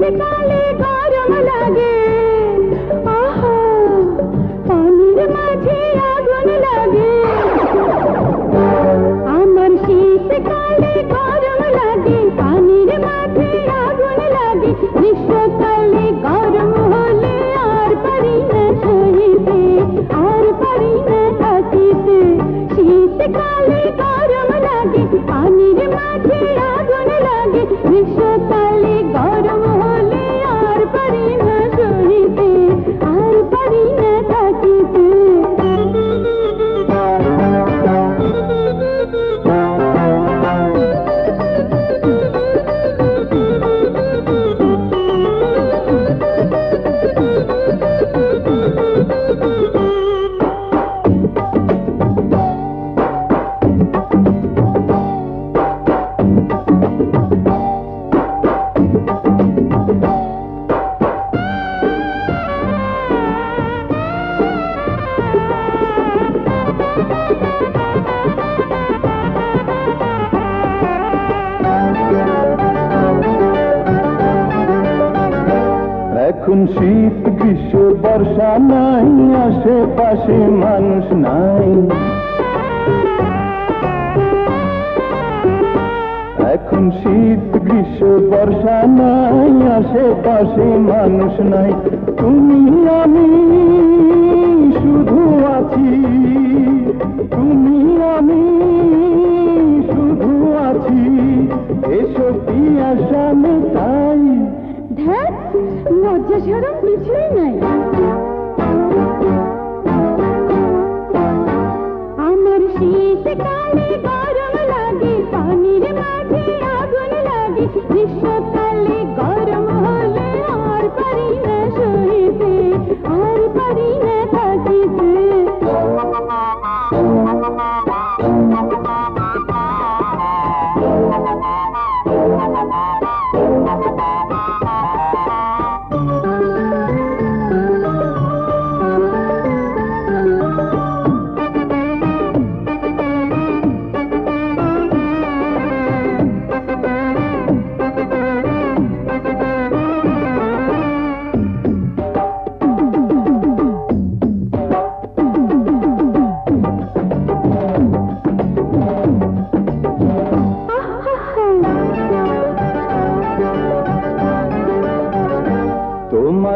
Goodbye. এখন শীত, গ্রীষ্ম, বর্ষা নাই, আশেপাশে মানুষ নাই। এখন শীত, গ্রীষ্ম, বর্ষা নাই, আশেপাশে মানুষ নাই। তুমি আমি শুধু আছি, তুমি আমি শুধু আছি। এসো পিয়াসা মেটাই ধ্যাত লজ্জা সরম কিছুই নাই।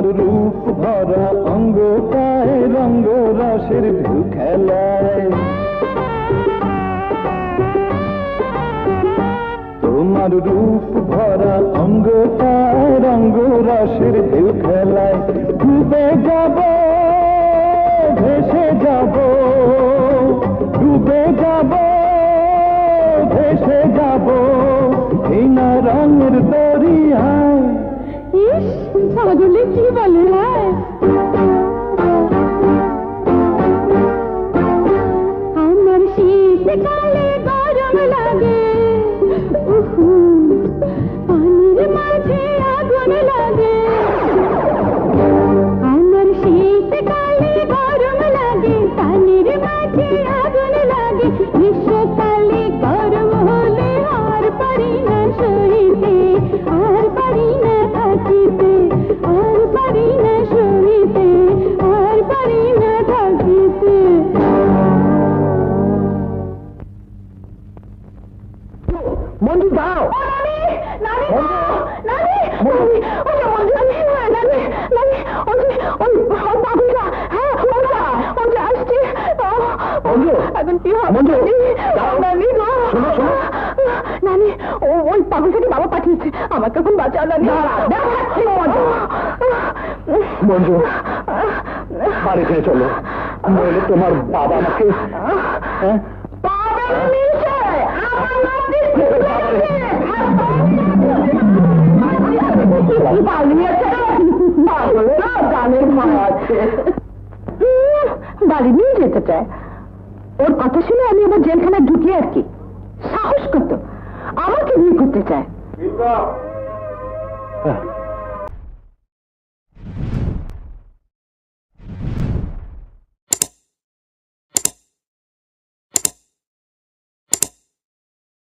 তোমার রূপ ভরা অঙ্গটায় রঙ্গ রসের খেলায়। তোমার রূপ ভরা অঙ্গটায় রঙ্গ রসের ঢেউ খেলায়। ডুবে যাব, ভেসে যাব, ডুবে যাব, ভেসে যাব। এই না রঙের দরিয়ায় ইস পাগলে কি শোনো। নানি ও ওই পাগলটাকে বাবা পাঠিয়েছে আমাকে এখন বাঁচাও নানি। মঞ্জু। মঞ্জু বাড়ি ফিরে চলো। নইলে তোমার বাবা আমাকে হ্যাঁ? যেতে চায়। ওর কথা শুনে আমি আমার জেলখানায় ঢুকি আর কি। সাহস করত আমাকে বিয়ে করতে চায়।